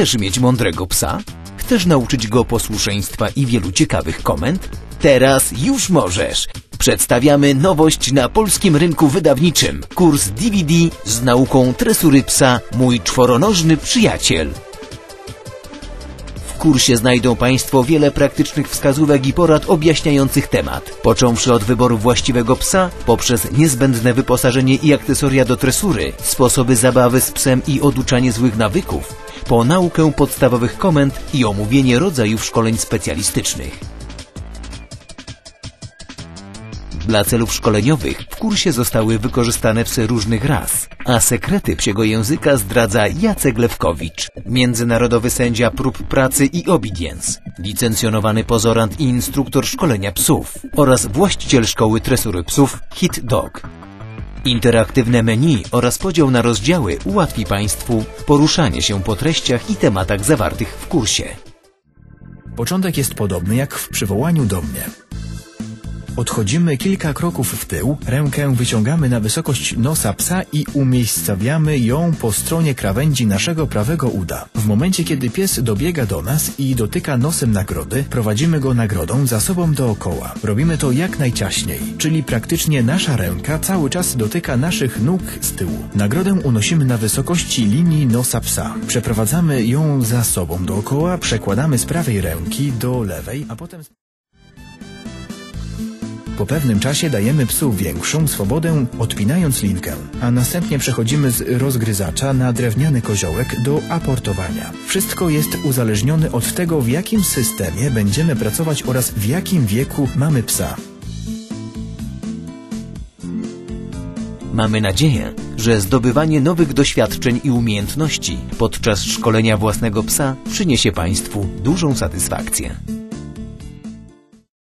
Chcesz mieć mądrego psa? Chcesz nauczyć go posłuszeństwa i wielu ciekawych komend? Teraz już możesz! Przedstawiamy nowość na polskim rynku wydawniczym. Kurs DVD z nauką tresury psa Mój czworonożny przyjaciel. Kursie znajdą Państwo wiele praktycznych wskazówek i porad objaśniających temat. Począwszy od wyboru właściwego psa, poprzez niezbędne wyposażenie i akcesoria do tresury, sposoby zabawy z psem i oduczanie złych nawyków, po naukę podstawowych komend i omówienie rodzajów szkoleń specjalistycznych. Dla celów szkoleniowych w kursie zostały wykorzystane psy różnych ras, a sekrety psiego języka zdradza Jacek Lewkowicz, międzynarodowy sędzia prób pracy i obedience, licencjonowany pozorant i instruktor szkolenia psów oraz właściciel szkoły tresury psów Hit Dog. Interaktywne menu oraz podział na rozdziały ułatwi Państwu poruszanie się po treściach i tematach zawartych w kursie. Początek jest podobny jak w przywołaniu do mnie. Odchodzimy kilka kroków w tył, rękę wyciągamy na wysokość nosa psa i umiejscawiamy ją po stronie krawędzi naszego prawego uda. W momencie, kiedy pies dobiega do nas i dotyka nosem nagrody, prowadzimy go nagrodą za sobą dookoła. Robimy to jak najciaśniej, czyli praktycznie nasza ręka cały czas dotyka naszych nóg z tyłu. Nagrodę unosimy na wysokości linii nosa psa. Przeprowadzamy ją za sobą dookoła, przekładamy z prawej ręki do lewej, a potem... Po pewnym czasie dajemy psu większą swobodę, odpinając linkę, a następnie przechodzimy z rozgryzacza na drewniany koziołek do aportowania. Wszystko jest uzależnione od tego, w jakim systemie będziemy pracować oraz w jakim wieku mamy psa. Mamy nadzieję, że zdobywanie nowych doświadczeń i umiejętności podczas szkolenia własnego psa przyniesie Państwu dużą satysfakcję.